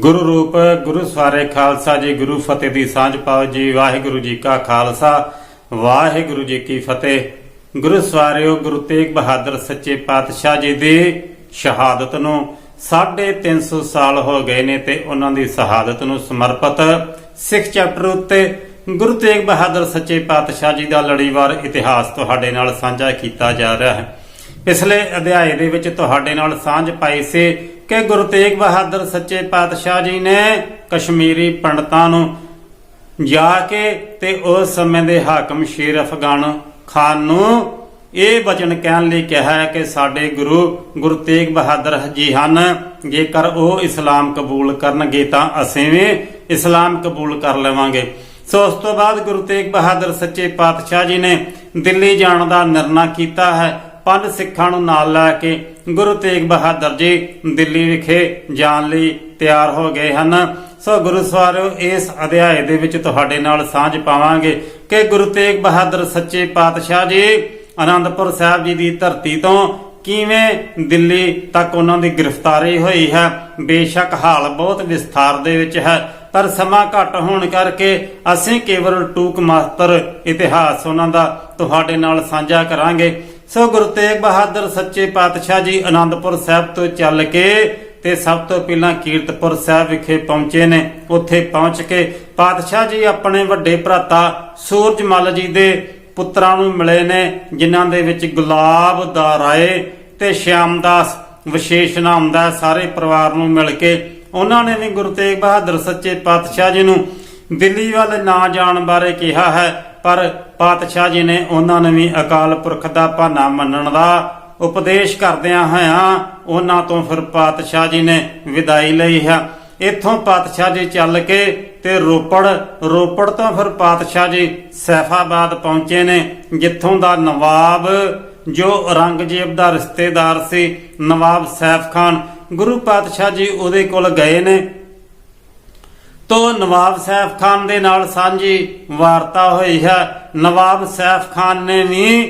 ਗੁਰੂ ਰੂਪ, ਗੁਰੂ ਸਵਾਰੇ ਖਾਲਸਾ ਜੀ, ਗੁਰੂ ਫਤਿਹ ਦੀ ਸਾਂਝ ਪਾਓ ਜੀ। ਵਾਹਿਗੁਰੂ ਜੀ ਕਾ ਖਾਲਸਾ, ਵਾਹਿਗੁਰੂ ਜੀ ਕੀ ਫਤਿਹ। ਗੁਰੂ ਸਵਾਰਿਓ, ਗੁਰੂ ਤੇਗ ਬਹਾਦਰ ਸੱਚੇ ਪਾਤਸ਼ਾਹ ਜੀ ਦੀ ਸ਼ਹਾਦਤ ਨੂੰ 350 ਸਾਲ ਹੋ ਗਏ ਨੇ ਤੇ ਉਹਨਾਂ ਦੀ ਸ਼ਹਾਦਤ ਨੂੰ ਸਮਰਪਿਤ ਸਿੱਖ ਚੈਪਟਰ ਉੱਤੇ ਗੁਰੂ ਤੇਗ ਬਹਾਦਰ ਸੱਚੇ ਪਾਤਸ਼ਾਹ ਜੀ ਦਾ ਲੜੀਵਾਰ ਇਤਿਹਾਸ ਤੁਹਾਡੇ ਨਾਲ ਸਾਂਝਾ ਕੀਤਾ ਜਾ ਰਿਹਾ ਹੈ। ਪਿਛਲੇ ਅਧਿਆਏ ਦੇ ਵਿੱਚ ਤੁਹਾਡੇ ਨਾਲ ਸਾਂਝ ਪਾਈ ਸੀ ਕਿ ਗੁਰੂ ਤੇਗ ਬਹਾਦਰ ਸੱਚੇ ਪਾਤਸ਼ਾਹ ਜੀ ਨੇ ਕਸ਼ਮੀਰੀ ਪੰਡਤਾਂ ਨੂੰ ਜਾ ਕੇ ਤੇ ਉਸ ਸਮੇਂ ਦੇ ਹਾਕਮ ਸ਼ੇਰ ਅਫਗਾਨ ਖਾਨ ਨੂੰ ਇਹ ਵਚਨ ਕਹਿਣ ਲਈ ਕਿਹਾ ਹੈ ਕਿ ਸਾਡੇ ਗੁਰੂ ਗੁਰੂ ਤੇਗ ਬਹਾਦਰ ਜੀ ਹਨ। ਜੇਕਰ ਉਹ ਇਸਲਾਮ ਕਬੂਲ ਕਰਨਗੇ ਤਾਂ ਅਸੀਂ ਵੀ ਇਸਲਾਮ ਕਬੂਲ ਕਰ ਲਵਾਂਗੇ। ਸੋ ਉਸ ਤੋਂ ਬਾਅਦ ਗੁਰੂ ਤੇਗ ਬਹਾਦਰ ਸੱਚੇ ਪਾਤਸ਼ਾਹ ਜੀ ਨੇ ਦਿੱਲੀ ਜਾਣ ਦਾ ਨਿਰਣਾ ਕੀਤਾ ਹੈ। ਪੰਜ ਸਿੱਖਾਂ ਨੂੰ ਨਾਲ ਲੈ ਕੇ ਗੁਰੂ ਤੇਗ ਬਹਾਦਰ ਜੀ ਦਿੱਲੀ ਵਿਖੇ ਜਾਣ ਲਈ ਤਿਆਰ ਹੋ ਗਏ ਹਨ। ਸੋ ਗੁਰੂ ਸਵਾਰਿਓ ਇਸ ਅਧਿਆਏ ਦੇ ਵਿੱਚ ਤੁਹਾਡੇ ਨਾਲ ਸਾਂਝ ਪਾਵਾਂਗੇ ਕਿ ਗੁਰੂ ਤੇਗ ਬਹਾਦਰ ਸੱਚੇ ਪਾਤਸ਼ਾਹ ਜੀ ਅਨੰਦਪੁਰ ਸਾਹਿਬ ਜੀ ਦੀ ਧਰਤੀ ਤੋਂ ਕਿਵੇਂ ਦਿੱਲੀ ਤੱਕ ਉਹਨਾਂ ਦੀ ਗ੍ਰਿਫਤਾਰੀ ਹੋਈ ਹੈ। ਬੇਸ਼ੱਕ ਹਾਲ ਬਹੁਤ ਵਿਸਥਾਰ ਦੇ ਵਿੱਚ ਹੈ, ਪਰ ਸਮਾਂ ਘੱਟ ਹੋਣ ਕਰਕੇ ਅਸੀਂ ਕੇਵਲ ਟੂਕ ਮਾਤਰ ਇਤਿਹਾਸ ਉਹਨਾਂ ਦਾ ਤੁਹਾਡੇ ਨਾਲ ਸਾਂਝਾ ਕਰਾਂਗੇ। ਸੋ ਗੁਰੂ ਤੇਗ ਬਹਾਦਰ ਸੱਚੇ ਪਾਤਸ਼ਾਹ ਜੀ ਆਨੰਦਪੁਰ ਸਾਹਿਬ ਤੋਂ ਚੱਲ ਕੇ ਤੇ ਸਭ ਤੋਂ ਪਹਿਲਾਂ ਕੀਰਤਪੁਰ ਸਾਹਿਬ ਵਿਖੇ ਪਹੁੰਚੇ ਨੇ। ਉੱਥੇ ਪਹੁੰਚ ਕੇ ਪਾਤਸ਼ਾਹ ਜੀ ਆਪਣੇ ਵੱਡੇ ਭਰਾਤਾ ਸੂਰਜਮਲ ਜੀ ਦੇ ਪੁੱਤਰਾਂ ਨੂੰ ਮਿਲੇ ਨੇ, ਜਿਨ੍ਹਾਂ ਦੇ ਵਿੱਚ ਗੁਲਾਬ ਦਾ ਰਾਏ ਤੇ ਸ਼ਿਆਮਦਾਸ ਵਿਸ਼ੇਸ਼ ਨਾਮ ਦਾ ਸਾਰੇ ਪਰਿਵਾਰ ਨੂੰ ਮਿਲ ਕੇ ਉਹਨਾਂ ਨੇ ਵੀ ਗੁਰੂ ਤੇਗ ਬਹਾਦਰ ਸੱਚੇ ਪਾਤਸ਼ਾਹ ਜੀ ਨੂੰ ਦਿੱਲੀ ਵੱਲ ਨਾ ਜਾਣ ਬਾਰੇ ਕਿਹਾ ਹੈ। ਪਰ ਪਾਤਸ਼ਾਹ ਜੀ ਨੇ ਉਹਨਾਂ ਨੂੰ ਵੀ ਅਕਾਲ ਪੁਰਖ ਦਾ ਭਾਣਾ ਮੰਨਣ ਦਾ ਉਪਦੇਸ਼ ਕਰਦਿਆਂ ਹੋਇਆਂ ਉਹਨਾਂ ਤੋਂ ਫਿਰ ਪਾਤਸ਼ਾਹ ਜੀ ਨੇ ਵਿਦਾਈ ਲਈ ਹੈ। ਇੱਥੋਂ ਪਾਤਸ਼ਾਹ ਜੀ ਚੱਲ ਕੇ ਤੇ ਰੋਪੜ ਰੋਪੜ ਤੋਂ ਫਿਰ ਪਾਤਸ਼ਾਹ ਜੀ ਸੈਫਾਬਾਦ ਪਹੁੰਚੇ ਨੇ, ਜਿੱਥੋਂ ਦਾ ਨਵਾਬ ਜੋ ਔਰੰਗਜ਼ੇਬ ਦਾ ਰਿਸ਼ਤੇਦਾਰ ਸੀ, ਨਵਾਬ ਸੈਫ ਖਾਨ। ਗੁਰੂ ਪਾਤਸ਼ਾਹ ਜੀ ਉਹਦੇ ਕੋਲ ਗਏ ਨੇ ਤੋਂ ਨਵਾਬ ਸੈਫ ਖਾਨ ਦੇ ਨਾਲ ਸਾਂਝੀ ਵਾਰਤਾ ਹੋਈ ਹੈ। ਨਵਾਬ ਸੈਫ ਖਾਨ ਨੇ ਵੀ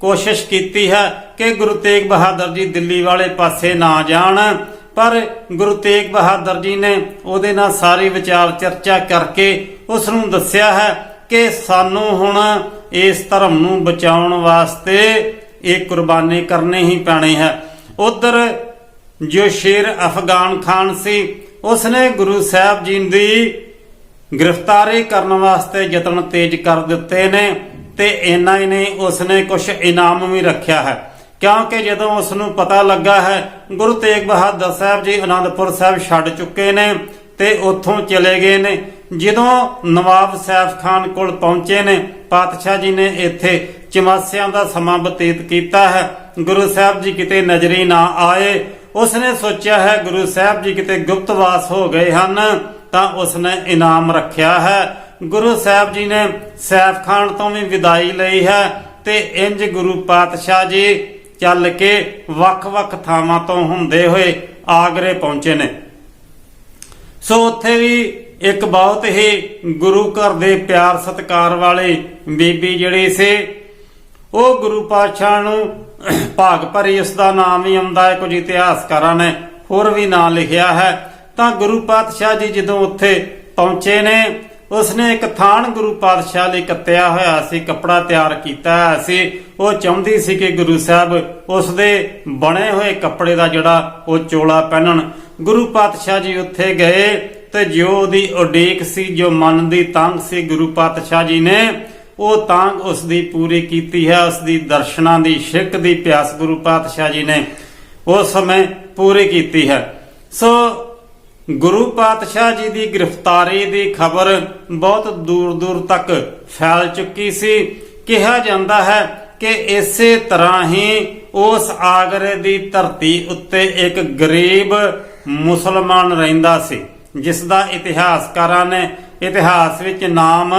ਕੋਸ਼ਿਸ਼ ਕੀਤੀ ਹੈ ਕਿ ਗੁਰੂ ਤੇਗ ਬਹਾਦਰ ਜੀ ਦਿੱਲੀ ਵਾਲੇ ਪਾਸੇ ਨਾ ਜਾਣ, ਪਰ ਗੁਰੂ ਤੇਗ ਬਹਾਦਰ ਜੀ ਨੇ ਉਹਦੇ ਨਾਲ ਸਾਰੀ ਵਿਚਾਰ ਚਰਚਾ ਕਰਕੇ ਉਸ ਨੂੰ ਦੱਸਿਆ ਹੈ ਕਿ ਸਾਨੂੰ ਹੁਣ ਇਸ ਧਰਮ ਨੂੰ ਬਚਾਉਣ ਵਾਸਤੇ ਇਹ ਕੁਰਬਾਨੀ ਕਰਨੀ ਹੀ ਪੈਣੀ ਹੈ। ਉਧਰ ਜੋ ਸ਼ੇਰ ਅਫਗਾਨ ਖਾਨ ਸੀ ਉਸਨੇ ਗੁਰੂ ਸਾਹਿਬ ਜੀ ਦੀ ਗ੍ਰਿਫਤਾਰੀ ਕਰਨ ਵਾਸਤੇ ਯਤਨ ਤੇਜ਼ ਕਰ ਦਿੱਤੇ ਨੇ ਤੇ ਇੰਨਾ ਹੀ ਨਹੀਂ, ਉਸਨੇ ਕੁਝ ਇਨਾਮ ਵੀ ਰੱਖਿਆ ਹੈ। ਕਿਉਂਕਿ ਜਦੋਂ ਉਸ ਨੂੰ ਪਤਾ ਲੱਗਾ ਹੈ, ਗੁਰੂ ਤੇਗ ਬਹਾਦਰ ਸਾਹਿਬ ਜੀ ਅਨੰਦਪੁਰ ਸਾਹਿਬ ਛੱਡ ਚੁੱਕੇ ਨੇ ਤੇ ਉੱਥੋਂ ਚਲੇ ਗਏ ਨੇ। ਜਦੋਂ ਨਵਾਬ ਸੈਫ ਖਾਨ ਕੋਲ ਪਹੁੰਚੇ ਨੇ, ਪਾਤਸ਼ਾਹ ਜੀ ਨੇ ਇੱਥੇ ਚਮਾਸਿਆਂ ਦਾ ਸਮਾਂ ਬਤੀਤ ਕੀਤਾ ਹੈ। ਗੁਰੂ ਸਾਹਿਬ ਜੀ ਕਿਤੇ ਨਜ਼ਰੀ ਨਾ ਆਏ ਉਸਨੇ ਸੋਚਿਆ ਹੈ ਗੁਰੂ ਸਾਹਿਬ ਜੀ ਕਿਤੇ ਗੁਪਤਵਾਸ ਹੋ ਗਏ ਹਨ, ਤਾਂ ਉਸਨੇ ਇਨਾਮ ਰੱਖਿਆ ਹੈ। ਗੁਰੂ ਸਾਹਿਬ ਜੀ ਨੇ ਸੈਫ ਖਾਨ ਤੋਂ ਵੀ ਵਿਦਾਈ ਲਈ ਹੈ ਤੇ ਇੰਜ ਗੁਰੂ ਪਾਤਸ਼ਾਹ ਜੀ ਚੱਲ ਕੇ ਵੱਖ-ਵੱਖ ਥਾਵਾਂ ਤੋਂ ਹੁੰਦੇ ਹੋਏ ਆਗਰੇ ਪਹੁੰਚੇ ਨੇ। ਸੋ ਉੱਥੇ ਵੀ ਇੱਕ ਬਹੁਤ ਹੀ ਗੁਰੂ ਘਰ ਦੇ ਪਿਆਰ ਸਤਿਕਾਰ ਵਾਲੇ ਬੀਬੀ ਜਿਹੜੀ ਸੀ ਉਹ ਗੁਰੂ ਪਾਤਸ਼ਾਹ ਨੂੰ ਭਾਗ ਭਰੀ ਉਸ ਦਾ ਨਾਮ ਵੀ ਆਉਂਦਾ ਹੈ, ਕੁਝ ਇਤਿਹਾਸਕਾਰਾਂ ਨੇ ਹੋਰ ਵੀ ਨਾਂ ਲਿਖਿਆ ਹੈ। ਤਾਂ ਗੁਰੂ ਪਾਤਸ਼ਾਹ ਜੀ ਜਦੋਂ ਉੱਥੇ ਪਹੁੰਚੇ ਨੇ, ਉਸਨੇ ਇੱਕ ਥਾਨ ਗੁਰੂ ਪਾਤਸ਼ਾਹ ਲਈ ਕੱਤਿਆ ਹੋਇਆ ਸੀ, ਕੱਪੜਾ ਤਿਆਰ ਕੀਤਾ ਹੋਇਆ ਸੀ। ਉਹ ਚਾਹੁੰਦੀ ਸੀ ਕਿ ਗੁਰੂ ਸਾਹਿਬ ਉਸ ਦੇ ਬਣੇ ਹੋਏ ਕੱਪੜੇ ਦਾ ਜਿਹੜਾ ਉਹ ਚੋਲਾ ਪਹਿਨਣ। ਗੁਰੂ ਪਾਤਸ਼ਾਹ ਜੀ ਉੱਥੇ ਗਏ ਤੇ ਜੋ ਉਹਦੀ ਉਡੀਕ ਸੀ ਜੋ ਮਨ ਦੀ ਤੰਗ ਸੀ, ਗੁਰੂ ਪਾਤਸ਼ਾਹ ਜੀ ਨੇ ਉਹ ਤੰਗ ਉਸ ਦੀ ਪੂਰੀ ਕੀਤੀ ਹੈ ਉਸ ਦੀ ਦਰਸ਼ਨਾਂ ਦੀ ਸ਼ਿਰਕ ਦੀ ਪਿਆਸ ਗੁਰੂ ਪਾਤਸ਼ਾਹ ਜੀ ਨੇ ਉਸ ਸਮੇਂ ਪੂਰੀ ਕੀਤੀ ਹੈ। ਸੋ ਗੁਰੂ ਪਾਤਸ਼ਾਹ ਜੀ ਦੀ ਗ੍ਰਿਫਤਾਰੀ ਦੀ ਖਬਰ ਬਹੁਤ ਦੂਰ ਦੂਰ ਤੱਕ ਫੈਲ ਚੁੱਕੀ ਸੀ। ਕਿਹਾ ਜਾਂਦਾ ਹੈ ਕਿ ਇਸੇ ਤਰ੍ਹਾਂ ਹੀ ਉਸ ਆਗਰੇ ਦੀ ਧਰਤੀ ਉੱਤੇ ਇੱਕ ਗਰੀਬ ਮੁਸਲਮਾਨ ਰਹਿੰਦਾ ਸੀ ਜਿਸ ਦਾ ਇਤਿਹਾਸਕਾਰਾਂ ਨੇ ਇਤਿਹਾਸ ਵਿੱਚ ਨਾਮ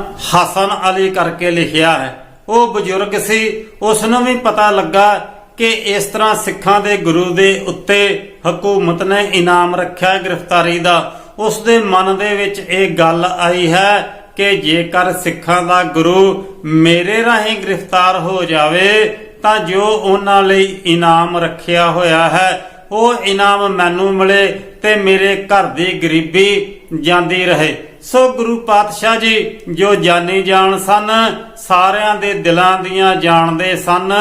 ਹਸਨ ਅਲੀ ਕਰਕੇ ਲਿਖਿਆ ਹੈ। ਉਹ ਬਜ਼ੁਰਗ ਸੀ। ਉਸ ਨੂੰ ਵੀ ਪਤਾ ਲੱਗਾ ਕਿ ਇਸ ਤਰ੍ਹਾਂ ਸਿੱਖਾਂ ਦੇ ਗੁਰੂ ਦੇ ਉੱਤੇ ਹਕੂਮਤ ਨੇ ਇਨਾਮ ਰੱਖਿਆ ਗ੍ਰਿਫਤਾਰੀ ਦਾ। ਉਸ ਦੇ ਮਨ ਦੇ ਵਿੱਚ ਇਹ ਗੱਲ ਆਈ ਹੈ ਕਿ ਜੇਕਰ ਸਿੱਖਾਂ ਦਾ ਗੁਰੂ ਮੇਰੇ ਰਾਹੀਂ ਗ੍ਰਿਫਤਾਰ ਹੋ ਜਾਵੇ, ਤਾਂ ਜੋ ਉਹਨਾਂ ਲਈ ਇਨਾਮ ਰੱਖਿਆ ਹੋਇਆ ਹੈ। ਉਹ ਇਨਾਮ ਮੈਨੂੰ ਮਿਲੇ ਤੇ ਮੇਰੇ ਘਰ ਦੀ ਗਰੀਬੀ ਜਾਂਦੀ ਰਹੇ। ਸੋ ਗੁਰੂ ਪਾਤਸ਼ਾਹ ਜੀ, ਜੋ ਜਾਣੀ ਜਾਣ ਸਨ, ਸਾਰਿਆਂ ਦੇ ਦਿਲਾਂ ਦੀਆਂ ਜਾਣਦੇ ਸਨ,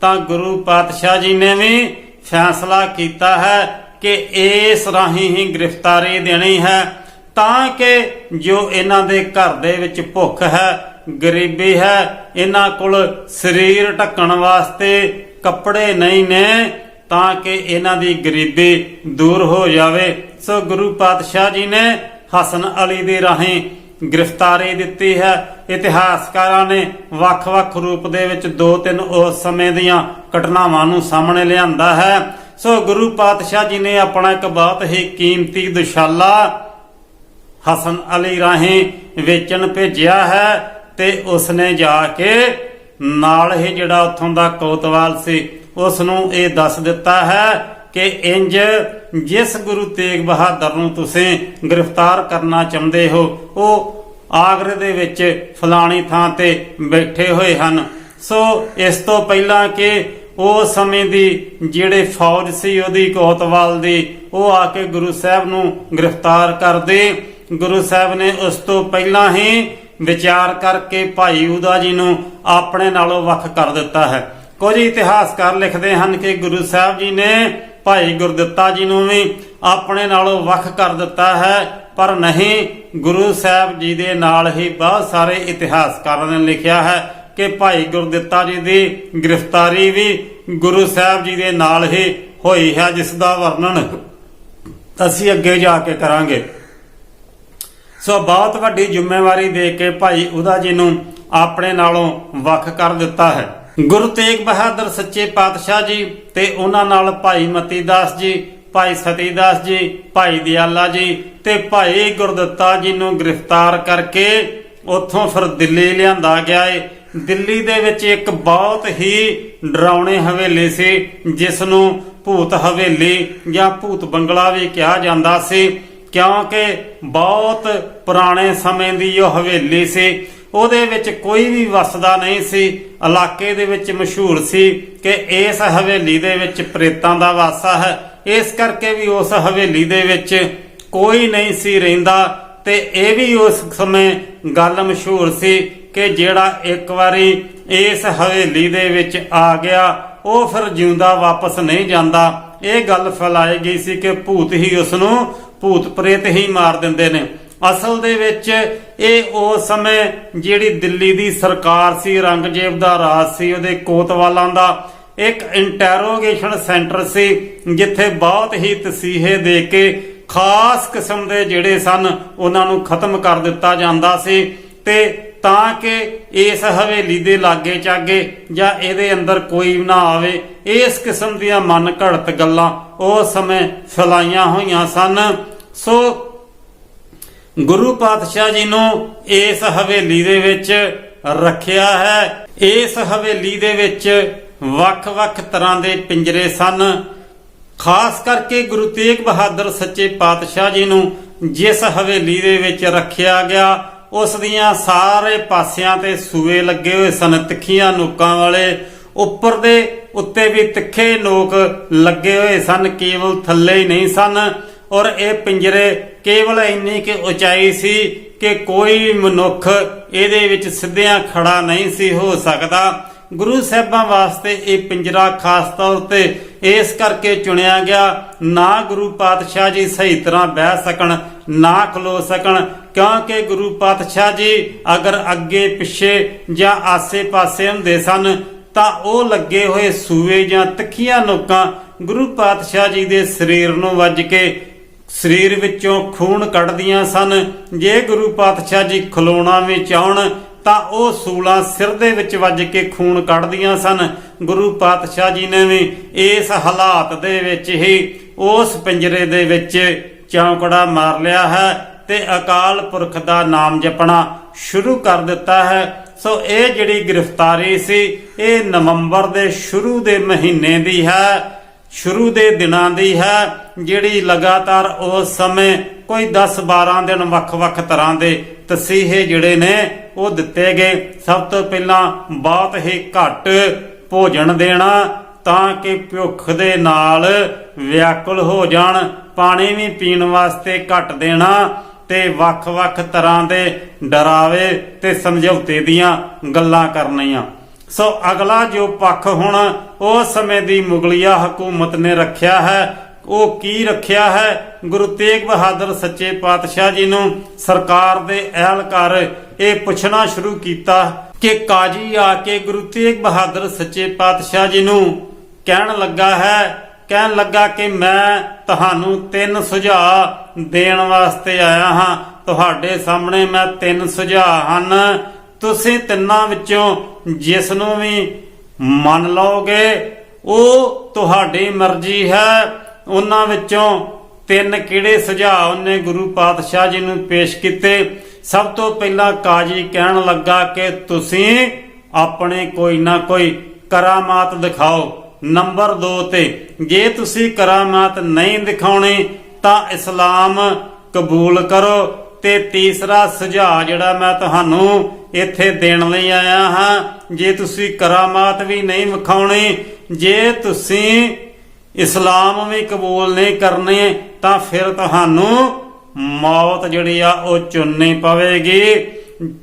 ਤਾਂ ਗੁਰੂ ਪਾਤਸ਼ਾਹ ਜੀ ਨੇ ਵੀ ਫੈਸਲਾ ਕੀਤਾ ਹੈ ਕਿ ਇਸ ਰਾਹੀਂ ਹੀ ਗ੍ਰਿਫਤਾਰੀ ਦੇਣੀ ਹੈ, ਤਾਂ ਕਿ ਜੋ ਇਹਨਾਂ ਦੇ ਘਰ ਦੇ ਵਿੱਚ ਭੁੱਖ ਹੈ, ਗਰੀਬੀ ਹੈ, ਇਹਨਾਂ ਕੋਲ ਸਰੀਰ ਢੱਕਣ ਵਾਸਤੇ ਕੱਪੜੇ ਨਹੀਂ ਨੇ, ਤਾਂ ਕਿ ਇਹਨਾਂ ਦੀ ਗਰੀਬੀ ਦੂਰ ਹੋ ਜਾਵੇ। ਸੋ ਗੁਰੂ ਪਾਤਸ਼ਾਹ ਜੀ ਨੇ ਹਸਨ ਅਲੀ ਦੇ ਰਾਹੀਂ ਗ੍ਰਿਫਤਾਰੀ ਦਿੱਤੀ ਹੈ। ਇਤਿਹਾਸਕਾਰਾਂ ਨੇ ਵੱਖ-ਵੱਖ ਰੂਪ ਦੇ ਵਿੱਚ ਦੋ ਤਿੰਨ ਉਸ ਸਮੇਂ ਦੀਆਂ ਘਟਨਾਵਾਂ ਨੂੰ ਸਾਹਮਣੇ ਲਿਆਂਦਾ ਹੈ। ਸੋ ਗੁਰੂ ਪਾਤਸ਼ਾਹ ਜੀ ਨੇ ਆਪਣਾ ਇੱਕ ਬਹੁਤ ਹੀ ਕੀਮਤੀ ਦੁਸ਼ਾਲਾ ਹਸਨ ਅਲੀ ਰਾਹੀਂ ਵੇਚਣ ਭੇਜਿਆ ਹੈ ਤੇ ਉਸਨੇ ਜਾ ਕੇ ਨਾਲ ਹੀ ਜਿਹੜਾ ਉੱਥੋਂ ਦਾ ਕੋਤਵਾਲ ਸੀ ਉਸ ਨੂੰ ਇਹ ਦੱਸ ਦਿੱਤਾ ਹੈ ਕਿ ਇੰਜ ਜਿਸ ਗੁਰੂ ਤੇਗ ਬਹਾਦਰ ਨੂੰ ਤੁਸੀਂ ਗ੍ਰਿਫਤਾਰ ਕਰਨਾ ਚਾਹੁੰਦੇ ਹੋ, ਉਹ ਆਗਰੇ ਦੇ ਵਿੱਚ ਫਲਾਣੀ ਥਾਂ ਤੇ ਬੈਠੇ ਹੋਏ ਹਨ। ਸੋ ਇਸ ਤੋਂ ਪਹਿਲਾਂ ਕਿ ਉਹ ਸਮੇਂ ਦੀ ਜਿਹੜੇ ਫੌਜ ਸੀ, ਉਹਦੀ ਕੋਤਵਾਲ ਦੀ, ਉਹ ਆ ਕੇ ਗੁਰੂ ਸਾਹਿਬ ਨੂੰ ਗ੍ਰਿਫਤਾਰ ਕਰਦੇ। ਗੁਰੂ ਸਾਹਿਬ ਨੇ ਉਸ ਤੋਂ ਪਹਿਲਾਂ ਹੀ ਵਿਚਾਰ ਕਰਕੇ ਭਾਈ ਉਦਾ ਜੀ ਨੂੰ ਆਪਣੇ ਨਾਲੋਂ ਵੱਖ ਕਰ ਦਿੱਤਾ ਹੈ। ਕੁਝ ਇਤਿਹਾਸਕਾਰ ਲਿਖਦੇ ਹਨ ਕਿ ਗੁਰੂ ਸਾਹਿਬ ਜੀ ਨੇ ਭਾਈ ਗੁਰਦਿੱਤਾ ਜੀ ਨੂੰ ਵੀ ਆਪਣੇ ਨਾਲੋਂ ਵੱਖ ਕਰ ਦਿੱਤਾ ਹੈ, ਪਰ ਨਹੀਂ, ਗੁਰੂ ਸਾਹਿਬ ਜੀ ਦੇ ਨਾਲ ਹੀ ਬਹੁਤ ਸਾਰੇ ਇਤਿਹਾਸਕਾਰਾਂ ਨੇ ਲਿਖਿਆ ਹੈ ਕਿ ਭਾਈ ਗੁਰਦਿੱਤਾ ਜੀ ਦੀ ਗ੍ਰਿਫਤਾਰੀ ਵੀ ਗੁਰੂ ਸਾਹਿਬ ਜੀ ਦੇ ਨਾਲ ਹੀ ਹੋਈ ਹੈ, ਜਿਸ ਦਾ ਵਰਣਨ ਅਸੀਂ ਅੱਗੇ ਜਾ ਕੇ ਕਰਾਂਗੇ। ਸੋ ਬਹੁਤ ਵੱਡੀ ਜ਼ਿੰਮੇਵਾਰੀ ਦੇ ਕੇ ਭਾਈ ਉਹਦਾ ਜੀ ਨੂੰ ਆਪਣੇ ਨਾਲੋਂ ਵੱਖ ਕਰ ਦਿੱਤਾ ਹੈ। ਗੁਰੂ ਤੇਗ ਬਹਾਦਰ ਸੱਚੇ ਪਾਤਸ਼ਾਹ ਜੀ ਤੇ ਉਹਨਾਂ ਨਾਲ ਭਾਈ ਮਤੀ ਦਾਸ ਜੀ, ਭਾਈ ਸਤੀਦਾਸ ਜੀ, ਭਾਈ ਦਿਆਲਾ ਜੀ ਤੇ ਭਾਈ ਗੁਰਦੱਤਾ ਜੀ ਨੂੰ ਗ੍ਰਿਫਤਾਰ ਕਰਕੇ ਉੱਥੋਂ ਫਿਰ ਦਿੱਲੀ ਲਿਆਂਦਾ ਗਿਆ ਏ। ਦਿੱਲੀ ਦੇ ਵਿੱਚ ਇੱਕ ਬਹੁਤ ਹੀ ਡਰਾਉਣੇ ਹਵੇਲੀ ਸੀ ਜਿਸ ਨੂੰ ਭੂਤ ਹਵੇਲੀ ਜਾਂ ਭੂਤ ਬੰਗਲਾ ਵੀ ਕਿਹਾ ਜਾਂਦਾ ਸੀ, ਕਿਉਂਕਿ ਬਹੁਤ ਪੁਰਾਣੇ ਸਮੇਂ ਦੀ ਉਹ ਹਵੇਲੀ ਸੀ। ਉਹਦੇ ਵਿੱਚ ਕੋਈ ਵੀ ਵਸਦਾ ਨਹੀਂ ਸੀ। ਇਲਾਕੇ ਦੇ ਵਿੱਚ ਮਸ਼ਹੂਰ ਸੀ ਕਿ ਇਸ ਹਵੇਲੀ ਦੇ ਵਿੱਚ ਪ੍ਰੇਤਾਂ ਦਾ ਵਾਸਾ ਹੈ। ਇਸ ਕਰਕੇ ਵੀ ਉਸ ਹਵੇਲੀ ਦੇ ਵਿੱਚ ਕੋਈ ਨਹੀਂ ਸੀ ਰਹਿੰਦਾ ਤੇ ਇਹ ਵੀ ਉਸ ਸਮੇਂ ਗੱਲ ਮਸ਼ਹੂਰ ਸੀ ਕਿ ਜਿਹੜਾ ਇੱਕ ਵਾਰੀ ਇਸ ਹਵੇਲੀ ਦੇ ਵਿੱਚ ਆ ਗਿਆ, ਉਹ ਫਿਰ ਜਿਉਂਦਾ ਵਾਪਸ ਨਹੀਂ ਜਾਂਦਾ। ਇਹ ਗੱਲ ਫੈਲਾਈ ਗਈ ਸੀ ਕਿ ਭੂਤ ਹੀ ਉਸ ਨੂੰ ਭੂਤ ਪ੍ਰੇਤ ਹੀ ਮਾਰ ਦਿੰਦੇ ਨੇ। ਅਸਲ ਦੇ ਵਿੱਚ ਇਹ ਉਸ ਸਮੇਂ ਜਿਹੜੀ ਦਿੱਲੀ ਦੀ ਸਰਕਾਰ ਸੀ, ਰੰਗਜੇਬ ਦਾ ਰਾਜ ਸੀ, ਉਹਦੇ ਕੋਤਵਾਲਾਂ ਦਾ, ਇੱਕ ਇੰਟਰੋਗੇਸ਼ਨ ਸੈਂਟਰ ਸੀ, ਜਿੱਥੇ ਬਹੁਤ ਹੀ ਤਸੀਹੇ ਦੇ ਕੇ ਖਾਸ ਕਿਸਮ ਦੇ ਜਿਹੜੇ ਸਨ, ਉਹਨਾਂ ਨੂੰ ਖਤਮ ਕਰ ਦਿੱਤਾ ਜਾਂਦਾ ਸੀ ਤੇ ਤਾਂ ਕਿ ਇਸ ਹਵੇਲੀ ਦੇ ਲਾਗੇ ਚਾਗੇ ਜਾਂ ਇਹਦੇ ਅੰਦਰ ਕੋਈ ਨਾ ਆਵੇ, ਇਸ ਕਿਸਮ ਦੀਆਂ ਮਨ ਘੜਤ ਗੱਲਾਂ ਉਸ ਸਮੇਂ ਫੈਲਾਈਆਂ ਹੋਈਆਂ ਸਨ। ਸੋ ਗੁਰੂ ਪਾਤਸ਼ਾਹ ਜੀ ਨੂੰ ਇਸ ਹਵੇਲੀ ਦੇ ਵਿੱਚ ਰੱਖਿਆ ਹੈ। ਇਸ ਹਵੇਲੀ ਦੇ ਵਿੱਚ ਵੱਖ-ਵੱਖ ਤਰ੍ਹਾਂ ਦੇ ਪਿੰਜਰੇ ਸਨ। ਖਾਸ ਕਰਕੇ ਗੁਰੂ ਤੇਗ ਬਹਾਦਰ ਸੱਚੇ ਪਾਤਸ਼ਾਹ ਜੀ ਨੂੰ ਜਿਸ ਹਵੇਲੀ ਦੇ ਵਿੱਚ ਰੱਖਿਆ ਗਿਆ, ਉਸ ਦੀਆਂ ਸਾਰੇ ਪਾਸਿਆਂ ਤੇ ਸੂਏ ਲੱਗੇ ਹੋਏ ਸਨ, ਤਿੱਖੀਆਂ ਨੋਕਾਂ ਵਾਲੇ। ਉੱਪਰ ਦੇ ਉੱਤੇ ਵੀ ਤਿੱਖੇ ਨੋਕ ਲੱਗੇ ਹੋਏ ਸਨ, ਕੇਵਲ ਥੱਲੇ ਹੀ ਨਹੀਂ ਸਨ। ਔਰ ਇਹ ਪਿੰਜਰੇ ਕੇਵਲ ਇੰਨੀ ਕਿ ਉਚਾਈ ਸੀ ਕਿ ਕੋਈ ਵੀ ਮਨੁੱਖ ਇਹਦੇ ਵਿੱਚ ਸਿੱਧਿਆਂ ਖੜਾ ਨਹੀਂ ਸੀ ਹੋ ਸਕਦਾ। ਗੁਰੂ ਸਾਹਿਬਾਂ ਵਾਸਤੇ ਇਹ ਪਿੰਜਰਾ ਖਾਸ ਤੌਰ ਤੇ ਇਸ ਕਰਕੇ ਚੁਣਿਆ ਗਿਆ, ਨਾ ਗੁਰੂ ਪਾਤਸ਼ਾਹ ਜੀ ਸਹੀ ਤਰ੍ਹਾਂ ਬਹਿ ਸਕਣ, ਨਾ ਖਲੋ ਸਕਣ, ਕਿਉਂਕਿ ਗੁਰੂ ਪਾਤਸ਼ਾਹ ਜੀ ਅਗਰ ਅੱਗੇ ਪਿੱਛੇ ਜਾਂ ਆਸੇ-ਪਾਸੇ ਹੁੰਦੇ ਸਨ, ਤਾਂ ਉਹ ਲੱਗੇ ਹੋਏ ਸੂਏ ਜਾਂ ਤਖੀਆਂ ਨੋਕਾਂ ਗੁਰੂ ਪਾਤਸ਼ਾਹ ਜੀ ਦੇ ਸਰੀਰ ਨੂੰ ਵੱਜ ਕੇ ਸਰੀਰ ਵਿੱਚੋਂ ਖੂਨ ਕੱਢਦੀਆਂ ਸਨ। ਜੇ ਗੁਰੂ ਪਾਤਸ਼ਾਹ ਜੀ ਖਲੋਣਾ ਵੀ ਚਾਹਣ ਤਾਂ ਉਹ ਸੂਲਾਂ ਸਿਰ ਦੇ ਵਿੱਚ ਵੱਜ ਕੇ ਖੂਨ ਕੱਢਦੀਆਂ ਸਨ। ਗੁਰੂ ਪਾਤਸ਼ਾਹ ਜੀ ਨੇ ਵੀ ਇਸ ਹਾਲਾਤ ਦੇ ਵਿੱਚ ਹੀ ਉਸ ਪਿੰਜਰੇ ਦੇ ਵਿੱਚ ਚੌਂਕੜਾ ਮਾਰ ਲਿਆ ਹੈ ਤੇ ਅਕਾਲ ਪੁਰਖ ਦਾ ਨਾਮ ਜਪਣਾ ਸ਼ੁਰੂ ਕਰ ਦਿੱਤਾ ਹੈ। ਸੋ ਇਹ ਜਿਹੜੀ ਗ੍ਰਿਫਤਾਰੀ ਸੀ, ਇਹ ਨਵੰਬਰ ਦੇ ਸ਼ੁਰੂ ਦੇ ਮਹੀਨੇ ਦੀ ਹੈ। ਸ਼ੁਰੂ ਦੇ ਦਿਨਾਂ ਦੀ ਹੈ, ਜਿਹੜੀ ਲਗਾਤਾਰ ਉਸ ਸਮੇਂ ਕੋਈ 10-12 ਦਿਨ ਵੱਖ-ਵੱਖ ਤਰ੍ਹਾਂ ਦੇ ਤਸੀਹੇ ਜਿਹੜੇ ਨੇ, ਉਹ ਦਿੱਤੇ ਗਏ। ਸਭ ਤੋਂ ਪਹਿਲਾਂ ਬਹੁਤ ਹੀ ਘੱਟ ਭੋਜਨ ਦੇਣਾ, ਤਾਂ ਕਿ ਭੁੱਖ ਦੇ ਨਾਲ ਵਿਆਕੁਲ ਹੋ ਜਾਣ। ਪਾਣੀ ਵੀ ਪੀਣ ਵਾਸਤੇ ਘੱਟ ਦੇਣਾ ਤੇ ਵੱਖ-ਵੱਖ ਤਰ੍ਹਾਂ ਦੇ ਡਰਾਵੇ ਤੇ ਸਮਝੌਤੇ ਦੀਆਂ ਗੱਲਾਂ ਕਰਨੀਆਂ। ਸੋ ਅਗਲਾ ਜੋ ਪੱਖ ਹੁਣ ਉਸ ਸਮੇਂ ਦੀ ਮੁਗਲਿਆ ਹਕੂਮਤ ਨੇ ਰੱਖਿਆ ਹੈ, ਉਹ ਕੀ ਰੱਖਿਆ ਹੈ? ਗੁਰੂ ਤੇਗ ਬਹਾਦਰ ਸੱਚੇ ਪਾਤਸ਼ਾਹ ਜੀ ਨੂੰ ਸਰਕਾਰ ਦੇ ਅਹਿਲਕਾਰ ਇਹ ਪੁੱਛਣਾ ਸ਼ੁਰੂ ਕੀਤਾ ਕਿ ਕਾਜੀ ਆ ਕੇ ਗੁਰੂ ਤੇਗ ਬਹਾਦਰ ਸੱਚੇ ਪਾਤਸ਼ਾਹ ਜੀ ਨੂੰ ਕਹਿਣ ਲੱਗਾ ਹੈ, ਕਹਿਣ ਲੱਗਾ ਕਿ ਮੈਂ ਤੁਹਾਨੂੰ ਤਿੰਨ ਸੁਝਾਅ ਦੇਣ ਵਾਸਤੇ ਆਇਆ ਹਾਂ। ਤੁਹਾਡੇ ਸਾਹਮਣੇ ਮੈਂ ਤਿੰਨ ਸੁਝਾਅ ਹਨ। ਤੁਸੀਂ ਤਿੰਨਾਂ ਵਿੱਚੋਂ ਜਿਸ ਨੂੰ ਵੀ ਮੰਨ ਲਓਗੇ, ਉਹ ਤੁਹਾਡੀ ਮਰਜ਼ੀ ਹੈ। ਉਹਨਾਂ ਵਿੱਚੋਂ ਤਿੰਨ ਕਿਹੜੇ ਸੁਝਾਅ ਉਹਨੇ ਗੁਰੂ ਪਾਤਸ਼ਾਹ ਜੀ ਨੂੰ ਪੇਸ਼ ਕੀਤੇ? ਸਭ ਤੋਂ ਪਹਿਲਾਂ ਕਾਜੀ ਕਹਿਣ ਲੱਗਾ ਕਿ ਤੁਸੀਂ ਆਪਣੇ ਕੋਈ ਨਾ ਕੋਈ ਕਰਾਮਾਤ ਦਿਖਾਓ। ਨੰਬਰ 2 ਤੇ, ਜੇ ਤੁਸੀਂ ਕਰਾਮਾਤ ਨਹੀਂ ਦਿਖਾਉਣੀ, ਤਾਂ ਇਸਲਾਮ ਕਬੂਲ ਕਰੋ। ਤੇ ਤੀਸਰਾ ਸੁਝਾਅ ਜਿਹੜਾ ਮੈਂ ਤੁਹਾਨੂੰ ਇੱਥੇ ਦੇਣ ਲਈ ਆਇਆ ਹਾਂ। ਜੇ ਤੁਸੀਂ ਕਰਾਮਾਤ ਵੀ ਨਹੀਂ ਵਿਖਾਉਣੀ, ਜੇ ਤੁਸੀਂ ਇਸਲਾਮ ਵੀ ਕਬੂਲ ਨਹੀਂ ਕਰਨੇ, ਤਾਂ ਫਿਰ ਤੁਹਾਨੂੰ ਮੌਤ ਜਿਹੜੀ ਆ, ਉਹ ਚੁਣਨੀ ਪਵੇਗੀ।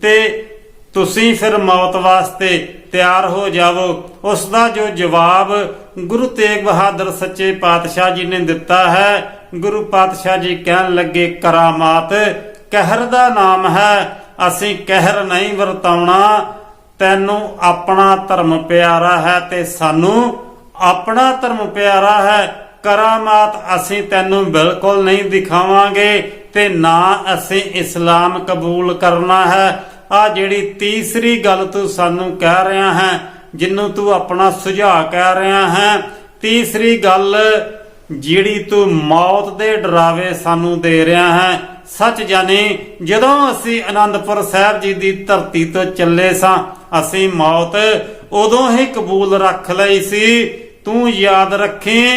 ਤੇ ਤੁਸੀਂ ਫਿਰ ਮੌਤ ਵਾਸਤੇ ਤਿਆਰ ਹੋ ਜਾਵੋ। ਉਸ ਦਾ ਜੋ ਜਵਾਬ ਗੁਰੂ ਤੇਗ ਬਹਾਦਰ ਸੱਚੇ ਪਾਤਸ਼ਾਹ ਜੀ ਨੇ ਦਿੱਤਾ ਹੈ, ਗੁਰੂ ਪਾਤਸ਼ਾਹ ਜੀ ਕਹਿਣ ਲੱਗੇ, ਕਰਾਮਾਤ ਕਹਿਰ ਦਾ ਨਾਮ ਹੈ। ਅਸੀਂ ਕਹਿਰ ਨਹੀਂ ਵਰਤਾਉਣਾ, ਤੈਨੂੰ ਆਪਣਾ ਧਰਮ ਪਿਆਰਾ ਹੈ ਤੇ ਸਾਨੂੰ ਆਪਣਾ ਧਰਮ ਪਿਆਰਾ ਹੈ। ਕਰਾਮਾਤ ਅਸੀਂ ਤੈਨੂੰ ਬਿਲਕੁਲ ਨਹੀਂ ਦਿਖਾਵਾਂਗੇ ਤੇ ਨਾ ਅਸੀਂ ਇਸਲਾਮ ਕਬੂਲ ਕਰਨਾ ਹੈ। ਆ ਜਿਹੜੀ ਤੀਸਰੀ ਗੱਲ ਤੂੰ ਸਾਨੂੰ ਕਹਿ ਰਿਹਾ ਹੈ, ਜਿੰਨੂੰ ਤੂੰ ਆਪਣਾ ਸੁਝਾਅ ਕਹਿ ਰਿਹਾ ਹੈ, ਤੀਸਰੀ ਗੱਲ ਜਿਹੜੀ ਤੂੰ ਮੌਤ ਦੇ ਡਰਾਵੇ ਸਾਨੂੰ ਦੇ ਰਿਹਾ ਹੈ, ਸੱਚ ਜਾਣੀ, ਜਦੋਂ ਅਸੀਂ ਆਨੰਦਪੁਰ ਸਾਹਿਬ ਜੀ ਦੀ ਧਰਤੀ ਤੋਂ ਚੱਲੇ ਸਾਂ, ਅਸੀਂ ਮੌਤ ਉਦੋਂ ਹੀ ਕਬੂਲ ਰੱਖ ਲਈ ਸੀ। ਤੂੰ ਯਾਦ ਰੱਖੀ,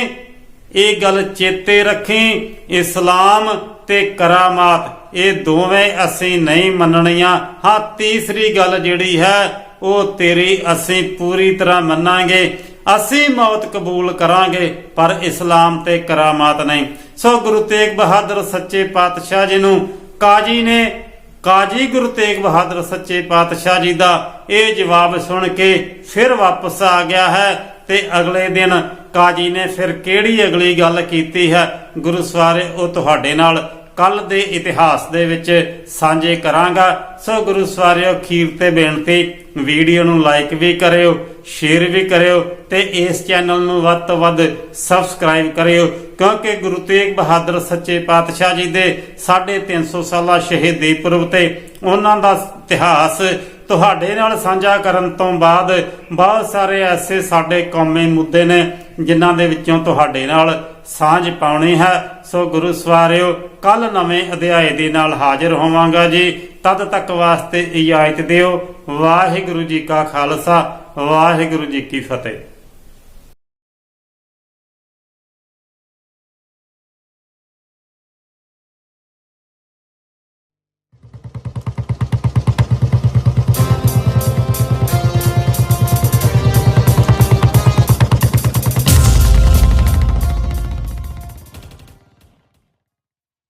ਇਹ ਗੱਲ ਚੇਤੇ ਰੱਖੀ, ਇਸਲਾਮ ਤੇ ਕਰਾਮਾਤ, ਇਹ ਦੋਵੇਂ ਅਸੀਂ ਨਹੀਂ ਮੰਨਣੀਆਂ। ਹਾਂ, ਤੀਸਰੀ ਗੱਲ ਜਿਹੜੀ ਹੈ, ਉਹ ਤੇਰੀ ਅਸੀਂ ਪੂਰੀ ਤਰ੍ਹਾਂ ਮੰਨਾਂਗੇ। ਅਸੀਂ ਮੌਤ ਕਬੂਲ ਕਰਾਂਗੇ, ਪਰ ਇਸਲਾਮ ਤੇ ਕਰਾਮਾਤ ਨਹੀਂ। ਸੋ ਗੁਰੂ ਤੇਗ ਬਹਾਦਰ ਸੱਚੇ ਪਾਤਸ਼ਾਹ ਜੀ ਨੂੰ ਕਾਜੀ ਨੇ, ਕਾਜੀ ਗੁਰੂ ਤੇਗ ਬਹਾਦਰ ਸੱਚੇ ਪਾਤਸ਼ਾਹ ਜੀ ਦਾ ਇਹ ਜਵਾਬ ਸੁਣ ਕੇ ਫਿਰ ਵਾਪਸ ਆ ਗਿਆ ਹੈ ਤੇ ਅਗਲੇ ਦਿਨ ਕਾਜੀ ਨੇ ਫਿਰ ਕਿਹੜੀ ਅਗਲੀ ਗੱਲ ਕੀਤੀ ਹੈ? ਗੁਰੂ ਸਵਾਰੇ ਉਹ ਤੁਹਾਡੇ ਨਾਲ ਕੱਲ ਦੇ ਇਤਿਹਾਸ ਦੇ ਵਿੱਚ ਸਾਂਝੇ ਕਰਾਂਗਾ। ਸੋ ਗੁਰੂ ਸਵਾਰਿਓ ਖੀਰ ਤੇ ਬੇਨਤੀ, ਵੀਡੀਓ ਨੂੰ ਲਾਈਕ ਵੀ ਕਰਿਓ ਸ਼ੇਅਰ ਵੀ ਕਰਿਓ ਤੇ ਇਸ ਚੈਨਲ ਨੂੰ ਵੱਧ ਤੋਂ ਵੱਧ ਸਬਸਕ੍ਰਾਈਬ ਕਰਿਓ, ਕਿਉਂਕਿ ਗੁਰੂ ਤੇਗ ਬਹਾਦਰ ਸੱਚੇ ਪਾਤਸ਼ਾਹ ਜੀ ਦੇ 350 ਸਾਲਾ ਸ਼ਹੀਦੀ ਪੁਰਬ ਤੇ ਉਹਨਾਂ ਦਾ ਇਤਿਹਾਸ ਤੁਹਾਡੇ ਨਾਲ ਸਾਂਝਾ ਕਰਨ ਤੋਂ ਬਾਅਦ ਬਹੁਤ ਸਾਰੇ ਐਸੇ ਸਾਡੇ ਕੌਮੀ ਮੁੱਦੇ ਨੇ ਜਿਨ੍ਹਾਂ ਦੇ ਵਿੱਚੋਂ ਤੁਹਾਡੇ ਨਾਲ ਸਾਂਝ ਪਾਉਣੀ ਹੈ। ਸੋ ਗੁਰੂ ਸਵਾਰਿਓ ਕੱਲ ਨਵੇਂ ਅਧਿਆਏ ਦੇ ਨਾਲ ਹਾਜ਼ਰ ਹੋਵਾਂਗਾ ਜੀ। ਤਦ ਤੱਕ ਵਾਸਤੇ ਇਜਾਜ਼ਤ ਦਿਓ। ਵਾਹਿਗੁਰੂ ਜੀ ਕਾ ਖਾਲਸਾ, ਵਾਹਿਗੁਰੂ ਜੀ ਕੀ ਫਤਿਹ।